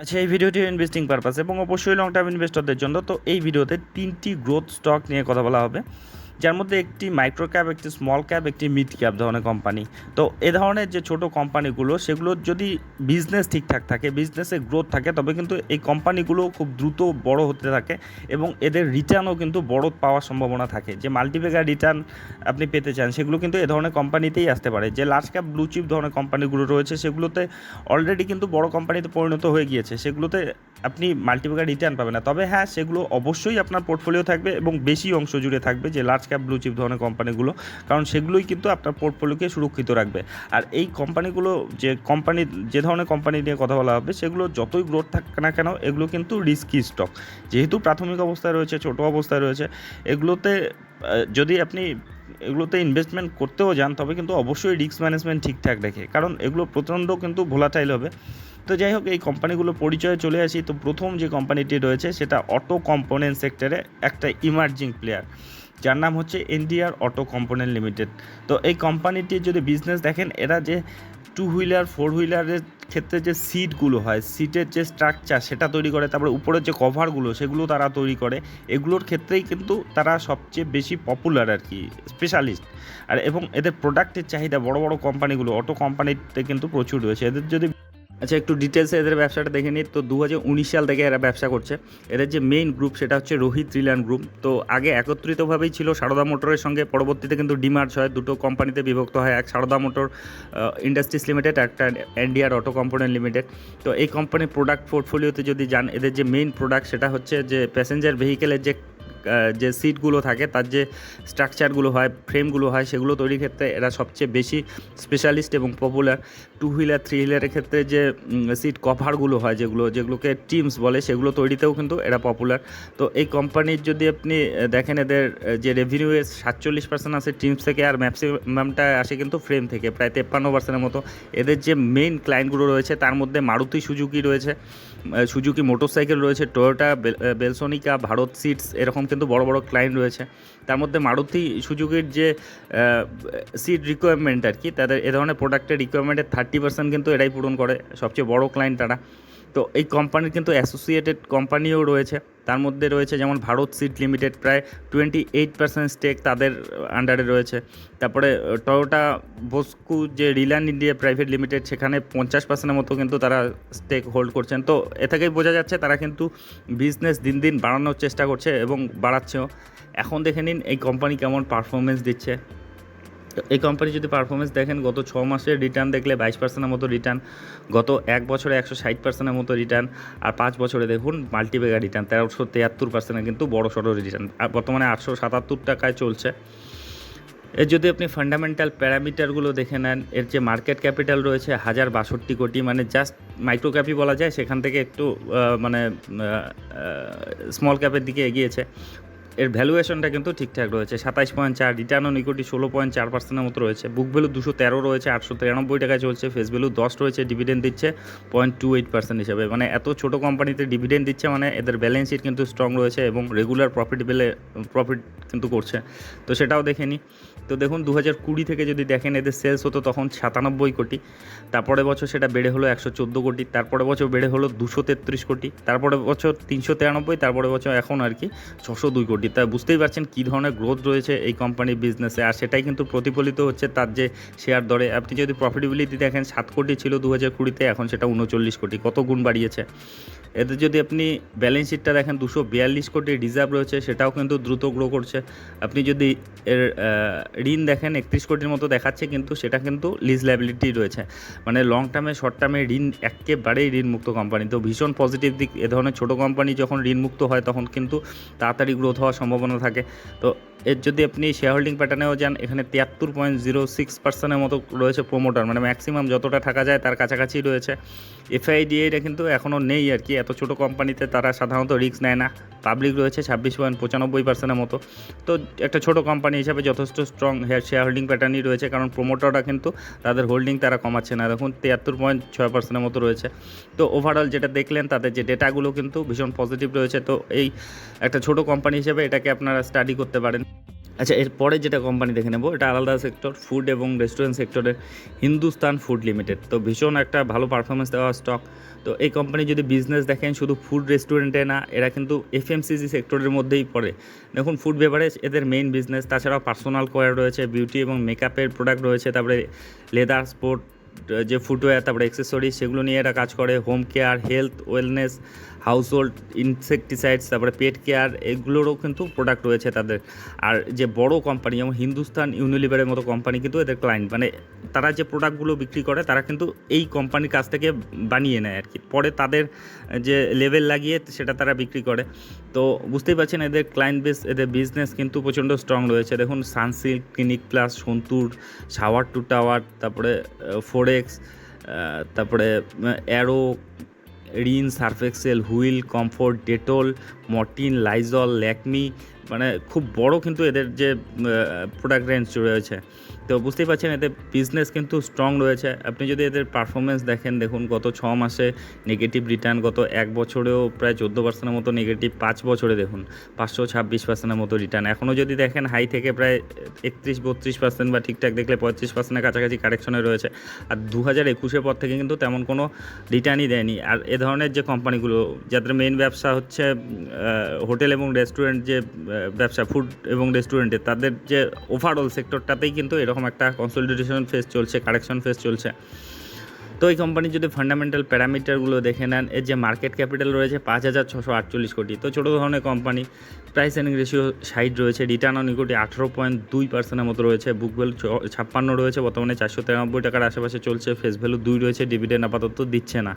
আচ্ছা এই ভিডিওটি ইনভেস্টিং পারপাস এবং অবশ্যই লং টার্ম ইনভেস্টরদের জন্য। তো এই ভিডিওতে তিনটি গ্রোথ স্টক নিয়ে কথা বলা হবে। যার মধ্যে একটি মাইক্রো ক্যাপ একটি স্মল ক্যাপ একটি মিড ক্যাপ ধরনের কোম্পানি তো এ ধরনের যে ছোট কোম্পানিগুলো সেগুলোর যদি বিজনেস ঠিকঠাক থাকে বিজনেসে গ্রোথ থাকে, তবে কিন্তু এই কোম্পানিগুলো খুব দ্রুত বড় হতে থাকে এবং এদের রিটার্নও কিন্তু বড় পাওয়ার সম্ভাবনা থাকে। যে মাল্টিপেগার রিটার্ন আপনি পেতে চান, সেগুলো কিন্তু এ ধরনের কোম্পানিতেই আসতে পারে। যে লার্জ ক্যাপ ব্লু চিপ ধরনের কোম্পানিগুলো রয়েছে, সেগুলোতে অলরেডি কিন্তু বড় কোম্পানিতে পরিণত হয়ে গিয়েছে। সেগুলোতে আপনি মাল্টিপেগার রিটার্ন পাবেন না। তবে হ্যাঁ সেগুলো অবশ্যই আপনার পোর্টফোলিও থাকবে এবং বেশি অংশ জুড়ে থাকবে যে লার্জ ক্যাপ ব্লু চিপ ধরনের কোম্পানিগুলো কারণ সেগুলোই কিন্তু আপনার পোর্টফোলিওকে সুরক্ষিত রাখবে। আর এই কোম্পানিগুলো যে কোম্পানি যে ধরনের কোম্পানি নিয়ে কথা বলা হবে, সেগুলো যতই গ্রোথ থাক না কেন, এগুলো কিন্তু রিস্কি স্টক যেহেতু প্রাথমিক অবস্থায় রয়েছে, ছোট অবস্থায় রয়েছে, এগুলোতে যদি আপনি এগুলোতে ইনভেস্টমেন্ট করতেও যান, তবে কিন্তু অবশ্যই রিস্ক ম্যানেজমেন্ট ঠিকঠাক রেখে। কারণ এগুলো প্রচণ্ড কিন্তু ভোলাটাইল হবে। তো যাই হোক, এই কোম্পানিগুলো পরিচয়ে চলে আসি। তো প্রথম যে কোম্পানিটি রয়েছে, সেটা অটো কম্পোনেন্ট সেক্টরে একটা ইমার্জিং প্লেয়ার যার নাম হচ্ছে এনডিআর অটো কম্পোনেন্ট লিমিটেড তো এই কোম্পানিটির যদি বিজনেস দেখেন, এরা যে টু হুইলার ফোর হুইলারের ক্ষেত্রে যে সিটগুলো হয় সিটের যে স্ট্রাকচার সেটা তৈরি করে, তারপরে উপরের যে কভারগুলো সেগুলো তারা তৈরি করে, এগুলোর ক্ষেত্রেই কিন্তু তারা সবচেয়ে বেশি পপুলার আর কি স্পেশালিস্ট আর এবং এদের প্রোডাক্টের চাহিদা, বড় বড় কোম্পানিগুলো অটো কোম্পানিতে কিন্তু প্রচুর রয়েছে। এদের যদি আচ্ছা একটু ডিটেলসে এদের ব্যবসাটা দেখে নিই। তো দু হাজার উনিশ সাল থেকে এরা ব্যবসা করছে। এদের যে মেইন গ্রুপ সেটা হচ্ছে রোহিত রিলায়ন গ্রুপ তো আগে একত্রিতভাবেই ছিল সারদা মোটরের সঙ্গে, পরবর্তীতে কিন্তু ডিমার্জ হয়। দুটো কোম্পানিতে বিভক্ত হয়। এক সারদা মোটর ইন্ডাস্ট্রিজ লিমিটেড একটা এনডিআর অটো কম্পোনেন্ট লিমিটেড তো এই কোম্পানির প্রোডাক্ট পোর্টফোলিওতে যদি যান, এদের যে মেইন প্রোডাক্ট সেটা হচ্ছে যে প্যাসেঞ্জার ভেহিকেলের যে যে সিটগুলো থাকে, তার যে স্ট্রাকচারগুলো হয়, ফ্রেমগুলো হয়, সেগুলো তৈরির ক্ষেত্রে এরা সবচেয়ে বেশি স্পেশালিস্ট এবং পপুলার টু হুইলার থ্রি হুইলারের ক্ষেত্রে যে সিট কভারগুলো হয়, যেগুলো, যেগুলোকে টিমস বলে, সেগুলো তৈরিতেও কিন্তু এরা পপুলার তো এই কোম্পানির যদি আপনি দেখেন এদের যে রেভিনিউ সাতচল্লিশ পার্সেন্ট আসে টিমস থেকে, আর ম্যাক্সিমামটা আসে কিন্তু ফ্রেম থেকে, প্রায় তেপ্পান্ন পার্সেন্টের মতো। এদের যে মেইন ক্লায়েন্টগুলো রয়েছে, তার মধ্যে মারুতি সুজুকি রয়েছে সুজুকি মোটরসাইকেল রয়েছে টয়োটা বেলসোনিকা ভারত সিটস এরকম কিন্তু বড় বড় ক্লায়েন্ট রয়েছে। তার মধ্যে মারুতি সুযোগের যে সিট রিকোয়ারমেন্ট আর কি, তাদের এ ধরনের প্রোডাক্টের রিকোয়ারমেন্টের থার্টি পার্সেন্ট কিন্তু এরাই পূরণ করে, সবচেয়ে বড় ক্লায়েন্ট তারা। তো এই কোম্পানির কিন্তু অ্যাসোসিয়েটেড কোম্পানিও রয়েছে। তার মধ্যে রয়েছে যেমন ভারত সিট লিমিটেড প্রায় টোয়েন্টি এইট পার্সেন্ট স্টেক তাদের আন্ডারে রয়েছে। তারপরে টয়োটা বসকু যে রিলায়েন্স ইন্ডিয়া প্রাইভেট লিমিটেড সেখানে পঞ্চাশ পার্সেন্টের মতো কিন্তু তারা স্টেক হোল্ড করছেন। তো এ থেকেই বোঝা যাচ্ছে তারা কিন্তু বিজনেস দিন দিন বাড়ানোর চেষ্টা করছে এবং বাড়াচ্ছেও। এখন দেখে নিন এই কোম্পানি কেমন পারফরমেন্স দিচ্ছে। এই কোম্পানি যদি পারফরমেন্স দেখেন, গত ছ মাসের রিটার্ন দেখলে বাইশ পার্সেন্টের মতো রিটার্ন গত এক বছরে একশো ষাট পার্সেন্টের মতো রিটার্ন আর পাঁচ বছরে দেখুন মাল্টিবেগার রিটার্ন তেরোশো তিয়াত্তর পার্সেন্টের কিন্তু বড় সড়ো রিটার্ন আর বর্তমানে আটশো সাতাত্তর টাকায় চলছে। এর যদি আপনি ফান্ডামেন্টাল প্যারামিটারগুলো দেখে নেন, এর যে মার্কেট ক্যাপিটাল রয়েছে হাজার বাষট্টি কোটি মানে জাস্ট মাইক্রো ক্যাপই বলা যায়, সেখান থেকে একটু মানে স্মল ক্যাপের দিকে এগিয়েছে। এর ভ্যালুয়েশনটা কিন্তু ঠিকঠাক রয়েছে। সাতাইশ পয়েন্ট চার রিটার্ন অন ইকুইটি ষোলো পয়েন্ট চার পার্সেন্টের মতো রয়েছে। বুক ভ্যালু দুশো তেরো রয়েছে, আটশো তিরানব্বই টাকায় চলছে। ফেস ভ্যালু দশ রয়েছে ডিভিডেন্ড দিচ্ছে পয়েন্ট টু এইট পার্সেন্ট হিসাবে। মানে এত ছোটো কোম্পানিতে ডিভিডেন্ড দিচ্ছে মানে এদের ব্যালেন্স শিট কিন্তু স্ট্রং রয়েছে এবং রেগুলার প্রফিট বেলে প্রফিট কিন্তু করছে। তো সেটাও দেখে নিই তো দেখুন দু হাজার কুড়ি থেকে যদি দেখেন এদের সেলস হতো তখন সাতানব্বই কোটি। তারপরে বছর সেটা বেড়ে হলো একশো চোদ্দ কোটি। তারপরে বছর বেড়ে হলো দুশো তেত্রিশ কোটি। তারপরে বছর তিনশো তিরানব্বই তারপরে বছর এখন আর কি ছশো দুই কোটি। তা বুঝতেই পারছেন কী ধরনের গ্রোথ রয়েছে এই কোম্পানির বিজনেসে আর সেটাই কিন্তু প্রতিফলিত হচ্ছে তার যে শেয়ার দরে। আপনি যদি প্রফিটেবিলিটি দেখেন, সাত কোটি ছিল দু হাজার কুড়িতে, এখন সেটা উনচল্লিশ কোটি। কত গুণ বাড়িয়েছে? এদের যদি আপনি ব্যালেন্স শিটটা দেখেন, দুশো বিয়াল্লিশ কোটি রিজার্ভ রয়েছে, সেটাও কিন্তু দ্রুত গ্রো করছে। আপনি যদি এর ঋণ দেখেন, একত্রিশ কোটির মতো দেখাচ্ছে কিন্তু, সেটা কিন্তু লিজ লাইবিলিটি রয়েছে। মানে লং টার্মে শর্ট টার্মে ঋণ একেবারেই ঋণমুক্ত কোম্পানি তো ভীষণ পজিটিভ দিক, এ ধরনের ছোটো কোম্পানি যখন ঋণমুক্ত হয়, তখন কিন্তু তাড়াতাড়ি গ্রোথ হওয়ার সম্ভাবনা থাকে। তো এর যদি আপনি শেয়ার হোল্ডিং প্যাটার্নেও যান, এখানে তিয়াত্তর পয়েন্ট জিরো সিক্স পার্সেন্টের মতো রয়েছে প্রোমোটার মানে ম্যাক্সিমাম যতটা থাকা যায়, তার কাছাকাছি রয়েছে। এফআইডিএটা কিন্তু এখনও নেই আর কি এত ছোটো কোম্পানিতে তারা সাধারণত রিস্ক নেয় না। পাবলিক রয়েছে ছাব্বিশ পয়েন্ট পঁচানব্বই পার্সেন্টের মতো। তো একটা ছোটো কোম্পানি হিসাবে যথেষ্ট স্ট্রং হেয়ার শেয়ার হোল্ডিং প্যাটার্নই রয়েছে, কারণ প্রোমোটাররা কিন্তু তাদের হোল্ডিং তারা কমাচ্ছে না। দেখুন, তিয়াত্তর পয়েন্ট ছয় পার্সেন্টের মতো রয়েছে। তো ওভারঅল যেটা দেখলেন, তাদের যে ডেটাগুলো কিন্তু ভীষণ পজিটিভ রয়েছে। তো এই একটা ছোটো কোম্পানি হিসেবে এটাকে আপনারা স্টাডি করতে পারেন। আচ্ছা এরপরে যেটা কোম্পানি দেখে নেব, এটা আলাদা সেক্টর ফুড এবং রেস্টুরেন্ট সেক্টরের হিন্দুস্তান ফুড লিমিটেড তো ভীষণ একটা ভালো পারফরমেন্স দেওয়া স্টক তো এই কোম্পানি যদি বিজনেস দেখেন, শুধু ফুড রেস্টুরেন্টে না, এরা কিন্তু এফএমসিজি সেক্টরের মধ্যেই পড়ে। দেখুন ফুড বেভারেজ এদের মেইন বিজনেস তাছাড়াও পার্সোনাল কোয়ার রয়েছে বিউটি এবং মেকআপের প্রোডাক্ট রয়েছে, তারপরে লেদার স্পোর্ট যে ফুটওয়্যার তারপরে অ্যাক্সেসরিজ সেগুলো নিয়ে এরা কাজ করে। Home care health wellness household insecticides তারপরে পেট কেয়ার এগুলোরও কিন্তু প্রোডাক্ট রয়েছে তাদের। আর যে বড় কোম্পানি যেমন হিন্দুস্তান ইউনিলিভারের মতো কোম্পানি কিন্তু এদের ক্লায়েন্ট মানে তারা যে প্রোডাক্টগুলো বিক্রি করে, তারা কিন্তু এই কোম্পানির কাছ থেকে বানিয়ে নেয় আর কি পরে তাদের যে লেভেল লাগিয়ে সেটা তারা বিক্রি করে। তো বুঝতেই পারছেন, এদের ক্লায়েন্ট বেস এদের বিজনেস কিন্তু প্রচণ্ড স্ট্রং রয়েছে। দেখুন Sunsilk Clinic Plus Santoor shower to shower তারপরে ফোরেক্স তারপরে arrow Rin surf excel Wheel, comfort, Dettol, Mortein, Lizol, Lakme মানে খুব বড় কিন্তু এদের যে প্রোডাক্ট রেঞ্জ রয়েছে। তো বুঝতেই পারছেন, এদের বিজনেস কিন্তু স্ট্রং রয়েছে। আপনি যদি এদের পারফরমেন্স দেখেন, দেখুন গত ছ মাসে নেগেটিভ রিটার্ন গত এক বছরেও প্রায় চোদ্দ পার্সেন্টের মতো নেগেটিভ পাঁচ বছরে দেখুন, পাঁচশো ছাব্বিশ পার্সেন্টের মতো রিটার্ন এখনও যদি দেখেন হাই থেকে প্রায় একত্রিশ বত্রিশ পার্সেন্ট বা ঠিকঠাক দেখলে পঁয়ত্রিশ পার্সেন্টের কাছাকাছি কারেকশনে রয়েছে। আর দু হাজার একুশের পর থেকে কিন্তু তেমন কোনো রিটার্নই দেয়নি। আর এ ধরনের যে কোম্পানিগুলো যাদের মেইন ব্যবসা হচ্ছে হোটেল এবং রেস্টুরেন্ট যে ব্যবসা ফুড এবং রেস্টুরেন্টে তাদের যে ওভারঅল সেক্টরটাতেই কিন্তু এরকম একটা কনসলিডেশন ফেস চলছে কারেকশন ফেস চলছে। তো এই কোম্পানির যদি ফান্ডামেন্টাল প্যারামিটারগুলো দেখে নেন, এর যে মার্কেট ক্যাপিটাল রয়েছে পাঁচ হাজার ছশো আটচল্লিশ কোটি। তো ছোটো ধরনের company price earning ratio side রয়েছে রিটার্ন অন ইকুইটি আঠেরো পয়েন্ট দুই পার্সেন্টের মতো রয়েছে বুক ভ্যালু ছাপ্পান্ন রয়েছে, বর্তমানে চারশো তিরানব্বই টাকার আশেপাশে চলছে ফেস ভ্যালু দুই রয়েছে ডিভিডেন্ড আপাতত দিচ্ছে না।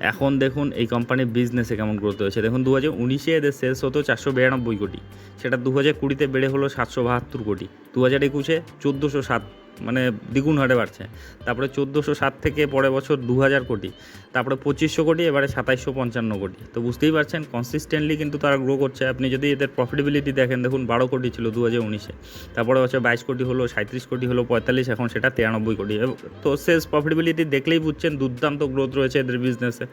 এখন দেখুন এই কোম্পানির বিজনেসে কেমন গ্রোথ হয়েছে। দেখুন দু হাজার উনিশে এদের সেলস হতো চারশো বিরানব্বই কোটি। সেটা দু হাজার কুড়িতে বেড়ে হলো সাতশো বাহাত্তর কোটি। দু হাজার একুশে চোদ্দোশো সাত মানে দ্বিগুণ হারে বাড়ছে। তারপরে চোদ্দোশো সাত থেকে পরের বছর দু হাজার কোটি, তারপরে পঁচিশশো কোটি, এবারে সাতাইশশো পঞ্চান্ন কোটি। তো বুঝতেই পারছেন কনসিস্টেন্টলি কিন্তু তারা গ্রো করছে। আপনি যদি এদের প্রফিটেবিলিটি দেখেন, দেখুন বারো কোটি ছিল দু হাজার উনিশে, তারপরে বছর বাইশ কোটি হলো সাঁত্রিশ কোটি হলো, পঁয়তাল্লিশ, এখন সেটা তিরানব্বই কোটি। তো সেলস প্রফিটেবিলিটি দেখলেই বুঝছেন, দুর্দান্ত গ্রোথ রয়েছে এদের বিজনেসে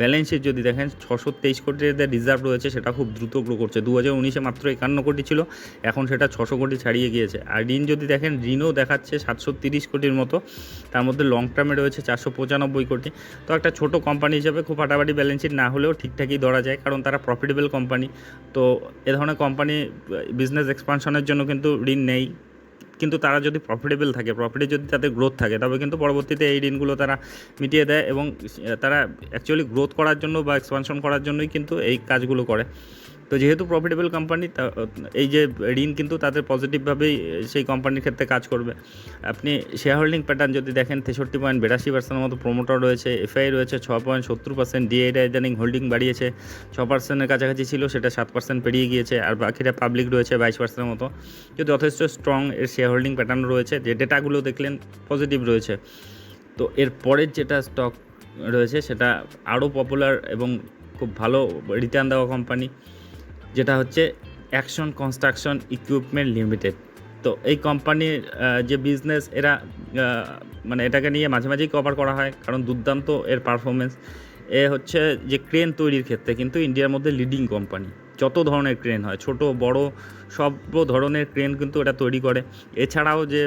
ব্যালেন্স শিট যদি দেখেন, ছশো তেইশ কোটির এদের রিজার্ভ রয়েছে, সেটা খুব দ্রুত গ্রো করছে। দু হাজার উনিশে মাত্র একান্ন কোটি ছিল, এখন সেটা ছশো কোটি ছাড়িয়ে গিয়েছে। আর ঋণ যদি দেখেন, ঋণও দেখাচ্ছে সাতশো তিরিশ কোটির মতো। তার মধ্যে লং টার্মে রয়েছে চারশো পঁচানব্বই কোটি। তো একটা ছোট কোম্পানি হিসেবে খুব ফাটাফাটি ব্যালেন্স শিট না হলেও ঠিকঠাকই ধরা যায়, কারণ তারা প্রফিটেবল কোম্পানি তো এ ধরনের কোম্পানি বিজনেস এক্সপানশনের জন্য কিন্তু ঋণ নেই। কিন্তু তারা যদি প্রফিটেবল থাকে প্রফিটে যদি তাদের গ্রোথ থাকে, তবে কিন্তু পরবর্তীতে এই ঋণগুলো তারা মিটিয়ে দেয় এবং তারা অ্যাকচুয়ালি গ্রোথ করার জন্য বা এক্সপানশন করার জন্যই কিন্তু এই কাজগুলো করে। তো যেহেতু প্রফিটেবল কোম্পানি এই যে ঋণ কিন্তু তাদের পজিটিভভাবেই সেই কোম্পানির ক্ষেত্রে কাজ করবে। আপনি শেয়ার হোল্ডিং প্যাটার্ন যদি দেখেন, তেষট্টি পয়েন্ট বিরাশি পার্সেন্টের মতো প্রোমোটার রয়েছে এফআই রয়েছে, ছ পয়েন্ট সত্তর পার্সেন্ট ডিআইডা ইদানিং হোল্ডিং বাড়িয়েছে, ছ পার্সেন্টের কাছাকাছি ছিল, সেটা সাত পার্সেন্ট পেরিয়ে গিয়েছে, আর বাকিটা পাবলিক রয়েছে বাইশ পার্সেন্টের মতো। কিন্তু যথেষ্ট স্ট্রং এর শেয়ার হোল্ডিং প্যাটার্ন রয়েছে, যে ডেটাগুলো দেখলেন পজিটিভ রয়েছে। তো এর পরের যেটা স্টক রয়েছে, সেটা আরও পপুলার এবং খুব ভালো রিটার্ন দেওয়া কোম্পানি যেটা হচ্ছে অ্যাকশন কনস্ট্রাকশন ইকুইপমেন্ট লিমিটেড তো এই কোম্পানির যে বিজনেস এরা মানে এটাকে নিয়ে মাঝে মাঝেই কভার করা হয়, কারণ দুর্দান্ত এর পারফরমেন্স এ হচ্ছে যে ক্রেন তৈরির ক্ষেত্রে কিন্তু ইন্ডিয়ার মধ্যে লিডিং কোম্পানি যত ধরনের ক্রেন হয়, ছোট, বড়, সব ধরনের ক্রেন কিন্তু এটা তৈরি করে। এছাড়াও যে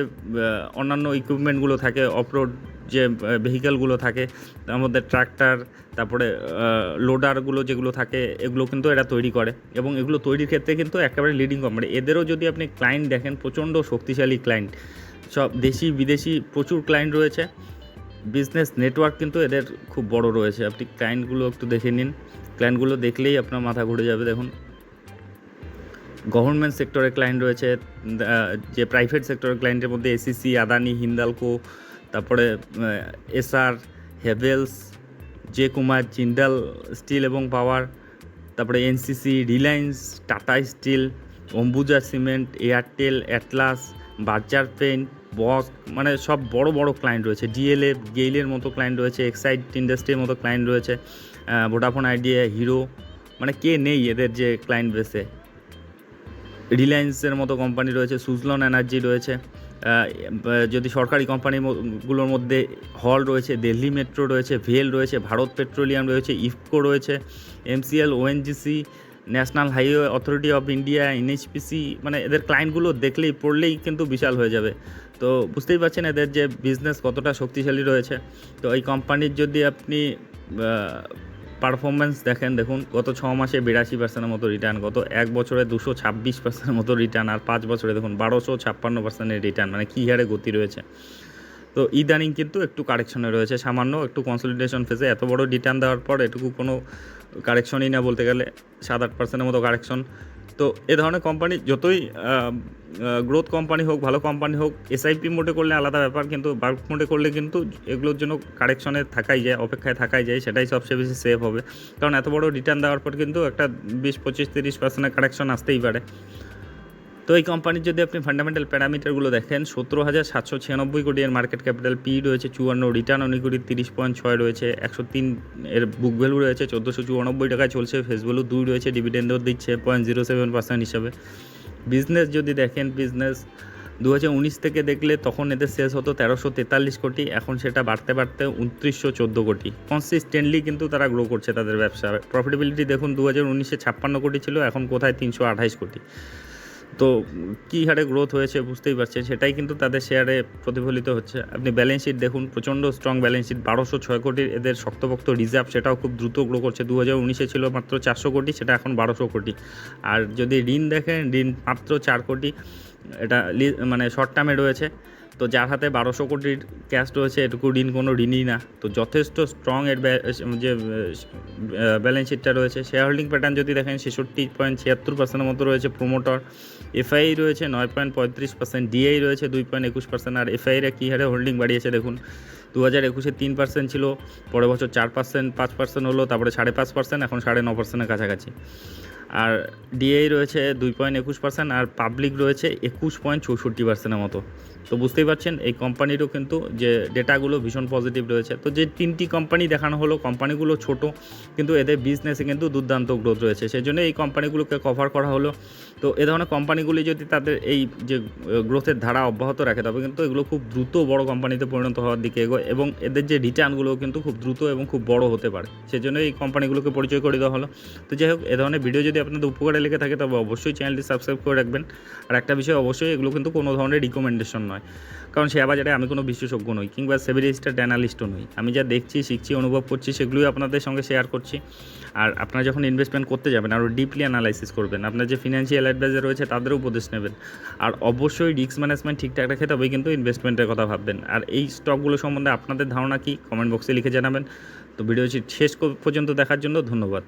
অন্যান্য ইকুইপমেন্টগুলো থাকে অফরোড যে ভেহিক্যালগুলো থাকে, তার মধ্যে ট্রাক্টর তারপরে লোডারগুলো যেগুলো থাকে, এগুলো কিন্তু এরা তৈরি করে। এবং এগুলো তৈরির ক্ষেত্রে কিন্তু একেবারে লিডিং কোম্পানি এদেরও যদি আপনি ক্লায়েন্ট দেখেন, প্রচণ্ড শক্তিশালী ক্লায়েন্ট সব দেশি, বিদেশি প্রচুর ক্লায়েন্ট রয়েছে। বিজনেস নেটওয়ার্ক কিন্তু এদের খুব বড় রয়েছে। আপনি ক্লায়েন্টগুলো একটু দেখে নিন। ক্লায়েন্টগুলো দেখলেই আপনার মাথা ঘুরে যাবে, দেখুন। গভর্নমেন্ট সেক্টরের ক্লায়েন্ট রয়েছে যে প্রাইভেট সেক্টরের ক্লায়েন্টের মধ্যে এসিসি আদানি হিন্দালকো তারপরে এসআর হেভেলস যে কুমার জিন্দাল স্টিল এবং পাওয়ার তারপরে NCC Reliance Tata Steel Ambuja cement Airtel Atlas Berger paint বক মানে সব বড় বড় ক্লায়েন্ট রয়েছে। ডিএলএ গেইলের মতো ক্লায়েন্ট রয়েছে এক্সাইড ইন্ডাস্ট্রির মতো ক্লায়েন্ট রয়েছে ভোডাফোন আইডিয়া হিরো মানে কে নেই এদের যে ক্লায়েন্ট বেসে রিলায়েন্সের মতো কোম্পানি রয়েছে সুজলন এনার্জি রয়েছে যদি সরকারি কোম্পানিগুলোর মধ্যে হল রয়েছে দিল্লি মেট্রো রয়েছে ভেল রয়েছে ভারত পেট্রোলিয়াম রয়েছে ইফকো রয়েছে MCL ONGC National Highway Authority of India NHPC মানে এদের ক্লায়েন্টগুলো দেখলেই, পড়লেই কিন্তু বিশাল হয়ে যাবে। তো বুঝতেই পারছেন এদের যে বিজনেস কতটা শক্তিশালী রয়েছে। তো এই কোম্পানির যদি আপনি পারফরমেন্স দেখেন, দেখুন, গত ছ মাসে বিরাশি পার্সেন্টের মতো রিটার্ন গত এক বছরে দুশো ছাব্বিশ পার্সেন্টের মতো রিটার্ন আর পাঁচ বছরে দেখুন, বারোশো ছাপ্পান্ন পার্সেন্টের রিটার্ন মানে কী হারে গতি রয়েছে। তো ইদানিং কিন্তু একটু কারেকশনে রয়েছে, সামান্য একটু কনসলিডেশন ফেসে এত বড় রিটার্ন দেওয়ার পর এটুকু কোনো কারেকশনই না বলতে গেলে সাত আট পার্সেন্টের মতো কারেকশন। তো এ ধরনের কোম্পানি যতই গ্রোথ কোম্পানি হোক, ভালো কোম্পানি হোক এসআইপি মোডে করলে আলাদা ব্যাপার, কিন্তু বাল্ক মোডে করলে কিন্তু এগুলোর জন্য কারেকশনে থাকাই যায়, অপেক্ষায় থাকাই যায়, সেটাই সবচেয়ে বেশি সেফ হবে। কারণ এত বড় রিটার্ন দেওয়ার পর কিন্তু একটা বিশ, পঁচিশ, তিরিশ পার্সেন্টের কারেকশন আসতেই পারে। তো এই কোম্পানির যদি আপনি ফান্ডামেন্টাল প্যারামিটারগুলো দেখেন, সতেরো হাজার সাতশো ছিয়ানব্বই কোটি এর মার্কেট ক্যাপিটাল পি রয়েছে চুয়ান্ন রিটার্ন অন ইকুইটি তিরিশ পয়েন্ট ছয় রয়েছে, একশো তিন এর বুক ভ্যালু রয়েছে চোদ্দোশো চুরানব্বই টাকায় চলছে ফেস ভ্যালু দুই রয়েছে ডিভিডেন্ডও দিচ্ছে পয়েন্ট জিরো সেভেন পার্সেন্ট হিসাবে। বিজনেস যদি দেখেন বিজনেস দু উনিশ থেকে দেখলে তখন এদের সেলস হতো তেরোশো তেতাল্লিশ কোটি, এখন সেটা বাড়তে বাড়তে উনত্রিশশো চোদ্দ কোটি। কনসিস্টেন্টলি কিন্তু তারা গ্রো করছে তাদের ব্যবসা। প্রফিটেবিলিটি দেখুন দু হাজার উনিশে ছাপ্পান্ন কোটি ছিল, এখন কোথায় তিনশো আঠাইশ কোটি। তো কী হারে গ্রোথ হয়েছে বুঝতেই পারছেন? সেটাই কিন্তু তাদের শেয়ারে প্রতিফলিত হচ্ছে। আপনি ব্যালেন্স শিট দেখুন, প্রচণ্ড স্ট্রং ব্যালেন্স শিট বারোশো ছয় কোটির এদের শক্তপোক্ত রিজার্ভ সেটাও খুব দ্রুত গ্রো করছে। দু হাজার উনিশে ছিল মাত্র চারশো কোটি, সেটা এখন বারোশো কোটি। আর যদি ঋণ দেখেন, ঋণ মাত্র চার কোটি, এটা মানে শর্ট টার্মে রয়েছে। তো যার হাতে বারোশো কোটির ক্যাশ রয়েছে, এটুকু ঋণ কোনো ঋণই না। তো যথেষ্ট স্ট্রং এর যে ব্যালেন্স শিটটা রয়েছে। শেয়ার হোল্ডিং প্যাটার্ন যদি দেখেন, ছেষট্টি পয়েন্ট ছিয়াত্তর পার্সেন্টের মতো রয়েছে প্রোমোটর এফআই রয়েছে, নয় পয়েন্ট পঁয়ত্রিশ পার্সেন্ট ডিআই রয়েছে, দুই পয়েন্ট একুশ পার্সেন্ট। আর এফআইরা কী হারে হোল্ডিং বাড়িয়েছে দেখুন দু হাজার একুশে তিন পার্সেন্ট ছিল, পরের বছর চার পার্সেন্ট, পাঁচ পার্সেন্ট হলো, তারপরে সাড়ে পাঁচ পার্সেন্ট, এখন সাড়ে ন পার্সেন্টের কাছাকাছি। আর ডিআই রয়েছে দুই পয়েন্ট একুশ পার্সেন্ট, আর পাবলিক রয়েছে একুশ পয়েন্ট চৌষট্টি পার্সেন্টের মতো। তো বুঝতেই পারছেন, এই কোম্পানিরও কিন্তু যে ডেটাগুলো ভীষণ পজিটিভ রয়েছে। তো যে তিনটি কোম্পানি দেখানো হলো কোম্পানিগুলো ছোট, কিন্তু এদের বিজনেসে কিন্তু দুর্দান্ত গ্রোথ রয়েছে। সেই জন্য এই কোম্পানিগুলোকে কভার করা হলো। তো এ ধরনের কোম্পানিগুলি যদি তাদের এই যে গ্রোথের ধারা অব্যাহত রাখে, তবে কিন্তু এগুলো খুব দ্রুত বড় কোম্পানিতে পরিণত হওয়ার দিকে এগোয় এবং এদের যে রিটার্নগুলো কিন্তু খুব দ্রুত এবং খুব বড় হতে পারে। সেজন্য এই কোম্পানিগুলোকে পরিচয় করে দেওয়া হলো। তো যাই হোক, এ ধরনের ভিডিও যদি আপনাদের উপকারে লেগে থাকে, তবে অবশ্যই চ্যানেলটি সাবস্ক্রাইব করে রাখবেন। আর একটা বিষয় অবশ্যই, এগুলো কিন্তু কোনো ধরনের রিকমেন্ডেশন নয়। কারণ শেয়ার বাজারে আমি কোনো বিশেষজ্ঞ নই, কিংবা সেভি রেজিস্টার্ড অ্যানালিস্টও নই। আমি যা দেখছি, শিখছি, অনুভব করছি, সেগুলোই আপনাদের সঙ্গে শেয়ার করছি। আর আপনারা যখন ইনভেস্টমেন্ট করতে যাবেন, আরও ডিপলি অ্যানালাইসিস করবেন, আপনার যে ফিনান্সিয়াল অ্যাডভাইজার রয়েছে তাদেরও উপদেশ নেবেন। আর অবশ্যই রিস্ক ম্যানেজমেন্ট ঠিকঠাক রেখে তবেই কিন্তু ইনভেস্টমেন্টের কথা ভাববেন। আর এই স্টকগুলো সম্বন্ধে আপনাদের ধারণা কি? কমেন্ট বক্সে লিখে জানাবেন। তো ভিডিও শেষ পর্যন্ত দেখার জন্য ধন্যবাদ।